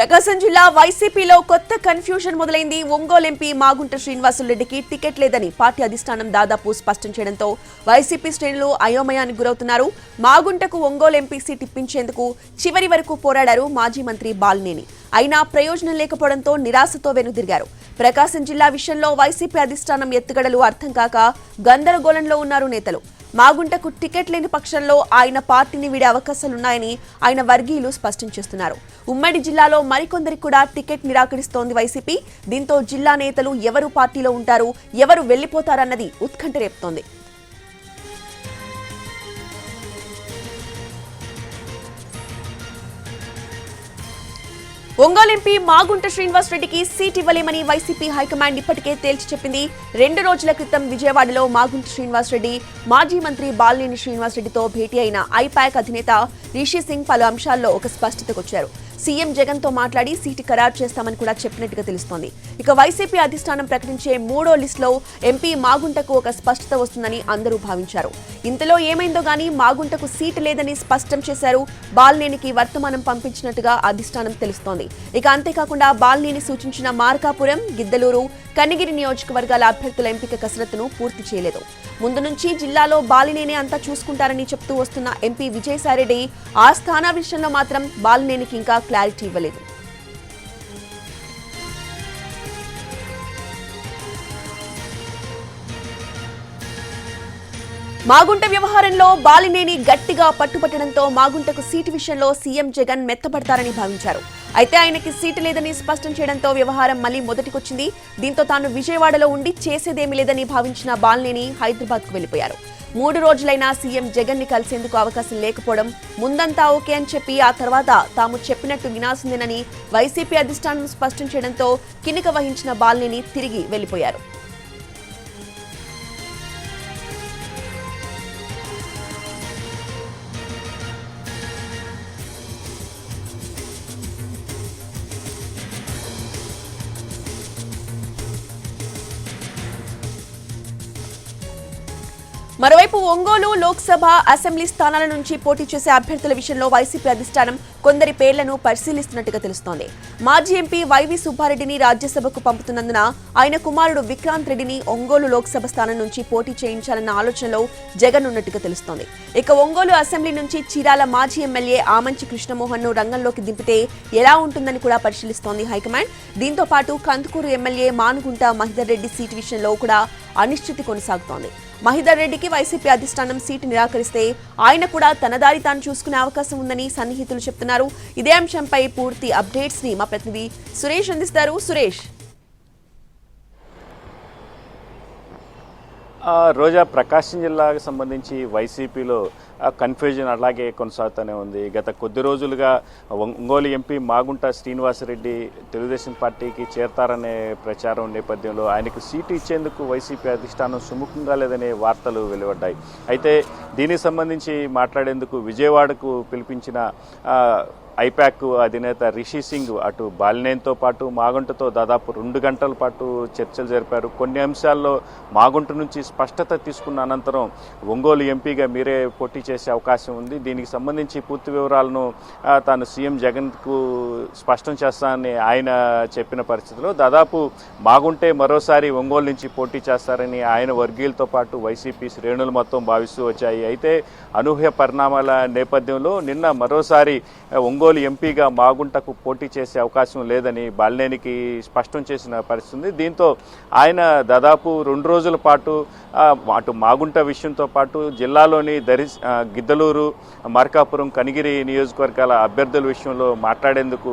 ప్రకాశం జిల్లా వైసీపీలో కొత్త కన్ఫ్యూజన్ మొదలైంది. ఒంగోలు ఎంపీ మాగుంట శ్రీనివాసులరెడ్డికి టికెట్ లేదని పార్టీ అధిష్టానం దాదాపు స్పష్టం చేయడంతో వైసీపీ శ్రేణులు అయోమయానికి గురవుతున్నారు. మాగుంటకు ఒంగోలు ఎంపీ సీట్ ఇప్పించేందుకు చివరి వరకు పోరాడారు మాజీ మంత్రి బాలినేని. అయినా ప్రయోజనం లేకపోవడంతో నిరాశతో వెనుదిరిగారు. ప్రకాశం జిల్లా విషయంలో వైసీపీ అధిష్టానం ఎత్తుగడలు అర్థం కాక గందరగోళంలో ఉన్నారు నేతలు. మాగుంటకు టికెట్ లేని పక్షంలో ఆయన పార్టీని వీడే అవకాశాలున్నాయని ఆయన వర్గీయులు స్పష్టం చేస్తున్నారు. ఉమ్మడి జిల్లాలో మరికొందరికి కూడా టికెట్ నిరాకరిస్తోంది వైసీపీ. దీంతో జిల్లా నేతలు ఎవరు పార్టీలో ఉంటారు ఎవరు వెళ్ళిపోతారన్నది ఉత్కంఠ రేపుతోంది. ఒంగోలు ఎంపీ మాగుంట శ్రీనివాస్ రెడ్డికి సీట్ ఇవ్వలేమని వైసీపీ హైకమాండ్ ఇప్పటికే తేల్చి చెప్పింది. రెండు రోజుల క్రితం విజయవాడలో మాగుంట శ్రీనివాస్ రెడ్డి మాజీ మంత్రి బాలినేని శ్రీనివాస్ రెడ్డితో భేటీ అయిన ఐపాక్ అధినేత రిషి సింగ్ పలు అంశాల్లో ఒక స్పష్టతకొచ్చారు. సీఎం జగన్తో మాట్లాడి సీటు ఖరారు చేస్తామని కూడా చెప్పినట్టుగా తెలుస్తోంది. ఇక వైసీపీ అధిష్టానం ప్రకటించే మూడో లిస్టులో ఎంపీ మాగుంటకు ఒక స్పష్టత వస్తుందని అందరూ భావించారు. ఇంతలో ఏమైందో గానీ మాగుంటకు సీటు లేదని స్పష్టం చేశారు. బాలినేనికి వర్తమానం పంపించినట్టుగా అధిష్టానం తెలుస్తోంది. ఇక అంతేకాకుండా బాలినేని సూచించిన మార్కాపురం గిద్దలూరు కనిగిరి నియోజకవర్గాల అభ్యర్థుల ఎంపిక కసరత్తును పూర్తి చేయలేదు. ముందు నుంచి జిల్లాలో బాలినేనే అంతా చూసుకుంటారని చెప్తూ వస్తున్న ఎంపీ విజయసాయిరెడ్డి ఆ స్థాన విషయంలో మాత్రం బాలినేనికి ఇంకా క్లారిటీ ఇవ్వలేదు. మాగుంట వ్యవహారంలో బాలినేని గట్టిగా పట్టుపట్టడంతో మాగుంటకు సీటు విషయంలో సీఎం జగన్ మెత్తపడతారని భావించారు. అయితే ఆయనకి సీటు లేదని స్పష్టం చేయడంతో వ్యవహారం మళ్ళీ మొదటికొచ్చింది. దీంతో తాను విజయవాడలో ఉండి చేసేదేమీ లేదని భావించిన బాలినేని హైదరాబాద్కు వెళ్ళిపోయారు మూడు రోజులైనా సీఎం జగన్ని కలిసేందుకు అవకాశం లేకపోవడం ముందంతా ఓకే అని చెప్పి ఆ తర్వాత తాము చెప్పినట్టు వినాల్సిందేనని వైసీపీ అధిష్టానం స్పష్టం చేయడంతో కినిక వహించిన బాలినేని తిరిగి వెళ్ళిపోయారు మరోవైపు ఒంగోలు లోక్సభ అసెంబ్లీ స్థానాల నుంచి పోటీ చేసే అభ్యర్థుల విషయంలో వైసీపీ అధిష్టానం కొందరి పేర్లను పరిశీలిస్తున్నట్టుగా తెలుస్తోంది. మాజీ ఎంపీ వైవి సుబ్బారెడ్డిని రాజ్యసభకు పంపుతున్నందున ఆయన కుమారుడు విక్రాంత్ రెడ్డిని ఒంగోలు లోక్సభ స్థానం నుంచి పోటీ చేయించాలన్న ఆలోచనలో జగన్ ఉన్నట్టుగా తెలుస్తోంది. ఇక ఒంగోలు అసెంబ్లీ నుంచి చీరాల మాజీ ఎమ్మెల్యే ఆమంచి కృష్ణమోహన్ను రంగంలోకి దింపితే ఎలా ఉంటుందని కూడా పరిశీలిస్తోంది హైకమాండ్. దీంతో పాటు కందుకూరు ఎమ్మెల్యే మానుగుంట మహిదర్ రెడ్డి సీటు విషయంలో కూడా అనిశ్చితి కొనసాగుతోంది. మహిదర్ రెడ్డికి వైసీపీ అధిష్టానం సీటు నిరాకరిస్తే ఆయన కూడా తన దారి తాను చూసుకునే అవకాశం ఉందని సన్నిహితులు చెప్తున్నారు. ఇదే అంశంపై పూర్తి అప్డేట్స్ని మా ప్రతినిధి సురేష్ అందిస్తారు. సురేష్. రోజా ప్రకాశం జిల్లాకు సంబంధించి వైసీపీలో కన్ఫ్యూజన్ అలాగే కొనసాగుతూనే ఉంది. గత కొద్ది రోజులుగా ఒంగోలు ఎంపీ మాగుంట శ్రీనివాసరెడ్డి తెలుగుదేశం పార్టీకి చేరతారనే ప్రచారం నేపథ్యంలో ఆయనకు సీటు ఇచ్చేందుకు వైసీపీ అధిష్టానం సుముఖంగా లేదనే వార్తలు వెలువడ్డాయి. అయితే దీనికి సంబంధించి మాట్లాడేందుకు విజయవాడకు పిలిపించిన ఐపాక్ అధినేత రిషి సింగ్ అటు బాలినేన్తో పాటు మాగుంటతో దాదాపు రెండు గంటల పాటు చర్చలు జరిపారు. కొన్ని అంశాల్లో మాగుంట నుంచి స్పష్టత తీసుకున్న అనంతరం ఒంగోలు ఎంపీగా మీరే పోటీ చేసే అవకాశం ఉంది. దీనికి సంబంధించి పూర్తి వివరాలను తాను సీఎం జగన్కు స్పష్టం చేస్తానని ఆయన చెప్పిన పరిస్థితిలో దాదాపు మాగుంటే మరోసారి ఒంగోలు నుంచి పోటీ చేస్తారని ఆయన వర్గీయులతో పాటు వైసీపీ శ్రేణులు మొత్తం భావిస్తూ వచ్చాయి. అయితే అనూహ్య పరిణామాల నేపథ్యంలో నిన్న మరోసారి ఒంగోలు ఒంగోలు ఎంపీగా మాగుంటకు పోటీ చేసే అవకాశం లేదని బాలినేనికి స్పష్టం చేసిన పరిస్థితి దీంతో ఆయన దాదాపు రెండు రోజుల పాటు అటు మాగుంట విషయంతో పాటు జిల్లాలోని దరి గిద్దలూరు మార్కాపురం కనిగిరి నియోజకవర్గాల అభ్యర్థుల విషయంలో మాట్లాడేందుకు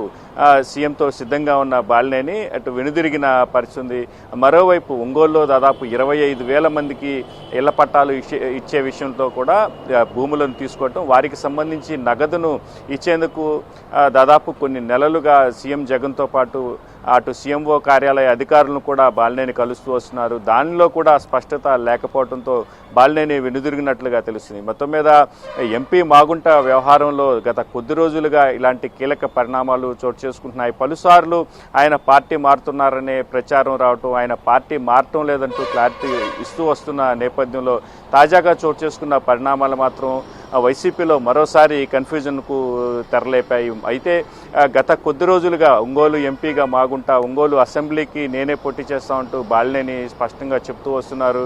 సీఎంతో సిద్ధంగా ఉన్న బాలినేని అటు వెనుదిరిగిన పరిస్థితి మరోవైపు ఒంగోలులో దాదాపు ఇరవై ఐదు వేల మందికి ఇళ్ళ పట్టాలు ఇచ్చే ఇచ్చే కూడా భూములను తీసుకోవటం వారికి సంబంధించి నగదును ఇచ్చేందుకు దాదాపు కొన్ని నెలలుగా సీఎం జగన్తో పాటు అటు సీఎంఓ కార్యాలయ అధికారులను కూడా బాలినేని కలుస్తూ వస్తున్నారు. దానిలో కూడా స్పష్టత లేకపోవడంతో బాలినేని వెనుదిరిగినట్లుగా తెలుస్తుంది. మొత్తం మీద ఎంపీ మాగుంట వ్యవహారంలో గత కొద్ది రోజులుగా ఇలాంటి కీలక పరిణామాలు చోటు చేసుకుంటున్నాయి. పలుసార్లు ఆయన పార్టీ మారుతున్నారనే ప్రచారం రావటం ఆయన పార్టీ మారటం లేదంటూ క్లారిటీ ఇస్తూ వస్తున్న నేపథ్యంలో తాజాగా చోటు చేసుకున్న పరిణామాలు మాత్రం వైసీపీలో మరోసారి కన్ఫ్యూజన్కు తెరలేపాయి. అయితే గత కొద్ది రోజులుగా ఒంగోలు ఎంపీగా బాగుంటా ఒంగోలు అసెంబ్లీకి నేనే పోటీ చేస్తా ఉంటూ బాలినేని స్పష్టంగా చెప్తూ వస్తున్నారు.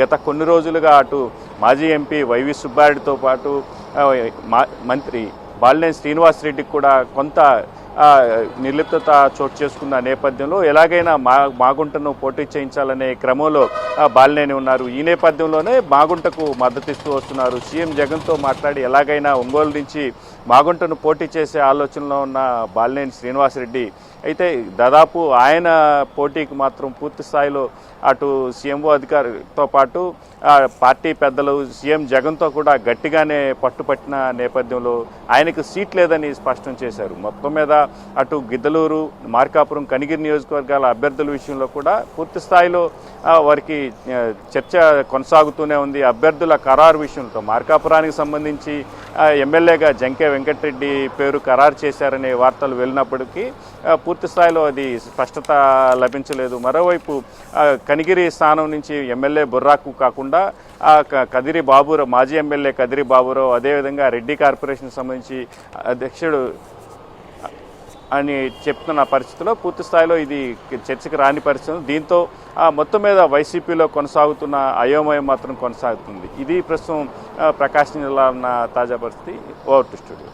గత కొన్ని రోజులుగా అటు మాజీ ఎంపీ వైవి సుబ్బారెడ్డితో పాటు మా- మంత్రి బాలినేని శ్రీనివాసరెడ్డికి కూడా కొంత నిర్లిప్తత చోటు చేసుకున్న నేపథ్యంలో. ఎలాగైనా మా మాగుంటను పోటీ చేయించాలనే క్రమంలో బాలినేని ఉన్నారు. ఈ నేపథ్యంలోనే మాగుంటకు మద్దతిస్తూ వస్తున్నారు. సీఎం జగన్తో మాట్లాడి ఎలాగైనా ఒంగోలు నుంచి మాగుంటను పోటీ చేసే ఆలోచనలో ఉన్న బాలినేని శ్రీనివాసరెడ్డి అయితే దాదాపు ఆయన పోటీకి మాత్రం పూర్తి స్థాయిలో అటు సీఎంఓ అధికారితో పాటు ఆ, పార్టీ పెద్దలు సీఎం జగన్తో కూడా గట్టిగానే పట్టుపట్టిన నేపథ్యంలో ఆయనకు సీట్ లేదని స్పష్టం చేశారు. మొత్తం మీద అటు గిద్దలూరు మార్కాపురం కనిగిరి నియోజకవర్గాల అభ్యర్థుల విషయంలో కూడా పూర్తి స్థాయిలో వారికి చర్చ కొనసాగుతూనే ఉంది. అభ్యర్థుల ఖరారు విషయంతో మార్కాపురానికి సంబంధించి ఎమ్మెల్యేగా జంకే వెంకటరెడ్డి పేరు ఖరారు చేశారనే వార్తలు వెళ్ళినప్పటికీ పూర్తి స్థాయిలో అది స్పష్టత లభించలేదు. మరోవైపు కనిగిరి స్థానం నుంచి ఎమ్మెల్యే బుర్రాకు కాకుండా ఆ, క- కదిరి బాబురావు మాజీ ఎమ్మెల్యే కదిరి బాబురావు అదేవిధంగా రెడ్డి కార్పొరేషన్ సంబంధించి అధ్యక్షుడు అని చెప్తున్న పరిస్థితిలో పూర్తి స్థాయిలో ఇది చర్చకు రాని పరిస్థితి. దీంతో ఆ, మొత్తం మీద వైసీపీలో కొనసాగుతున్న అయోమయం మాత్రం కొనసాగుతుంది. ఇది ప్రస్తుతం ప్రకాశం జిల్లా ఉన్న తాజా పరిస్థితి. Over to studio.